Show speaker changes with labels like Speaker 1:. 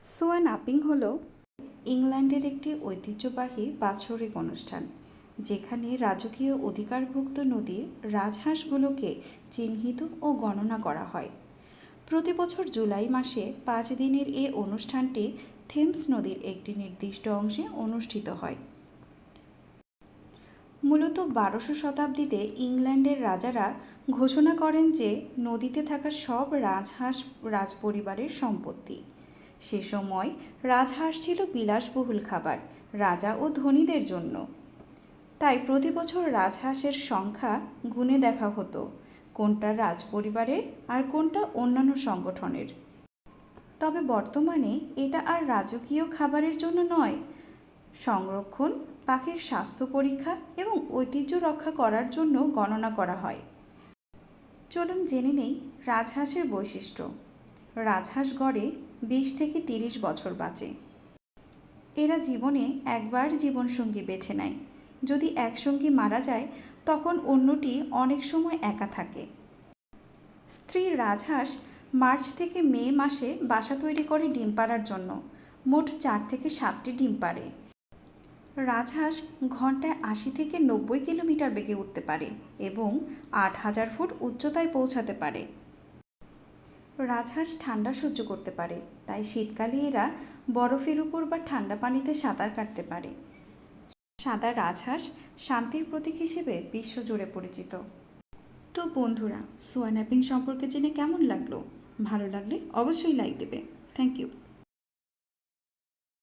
Speaker 1: সোয়া নাপিং হল ইংল্যান্ডের একটি ঐতিহ্যবাহী বাৎসরিক অনুষ্ঠান, যেখানে রাজকীয় অধিকারভুক্ত নদীর রাজহাঁসগুলোকে চিহ্নিত ও গণনা করা হয়। প্রতি বছর জুলাই মাসে পাঁচ দিনের এ অনুষ্ঠানটি থেমস নদীর একটি নির্দিষ্ট অংশে অনুষ্ঠিত হয়। মূলত বারোশো শতাব্দীতে ইংল্যান্ডের রাজারা ঘোষণা করেন যে নদীতে থাকা সব রাজহাঁস রাজপরিবারের সম্পত্তি। সে সময় রাজহাঁস ছিল বিলাসবহুল খাবার, রাজা ও ধনীদের জন্য। তাই প্রতি বছর রাজহাঁসের সংখ্যা গুণে দেখা হতো, কোনটা রাজপরিবারের আর কোনটা অন্যান্য সংগঠনের। তবে বর্তমানে এটা আর রাজকীয় খাবারের জন্য নয়। সংরক্ষণ, পাখির স্বাস্থ্য পরীক্ষা এবং ঐতিহ্য রক্ষা করার জন্য গণনা করা হয়। চলুন জেনে নেই রাজহাঁসের বৈশিষ্ট্য। রাজহাঁস গড়ে বিশ থেকে তিরিশ বছর বাঁচে। এরা জীবনে একবার জীবনসঙ্গী বেছে নেয়। যদি এক সঙ্গী মারা যায়, তখন অন্যটি অনেক সময় একা থাকে। স্ত্রী রাজহাঁস মার্চ থেকে মে মাসে বাসা তৈরি করে ডিম পাড়ার জন্য। মোট চার থেকে সাতটি ডিম পাড়ে। রাজহাঁস ঘন্টায় আশি থেকে নব্বই কিলোমিটার বেগে উঠতে পারে এবং আট হাজার ফুট উচ্চতায় পৌঁছাতে পারে। রাজহাঁস ঠান্ডা সহ্য করতে পারে, তাই শীতকালে এরা বরফের উপর বা ঠান্ডা পানিতে সাঁতার কাটতে পারে। সাদা রাজহাঁস শান্তির প্রতীক হিসেবে বিশ্বজুড়ে পরিচিত। তো বন্ধুরা সোয়ানাপিং সম্পর্কে জেনে কেমন লাগল? ভালো লাগলে অবশ্যই লাইক দেবে। Thank you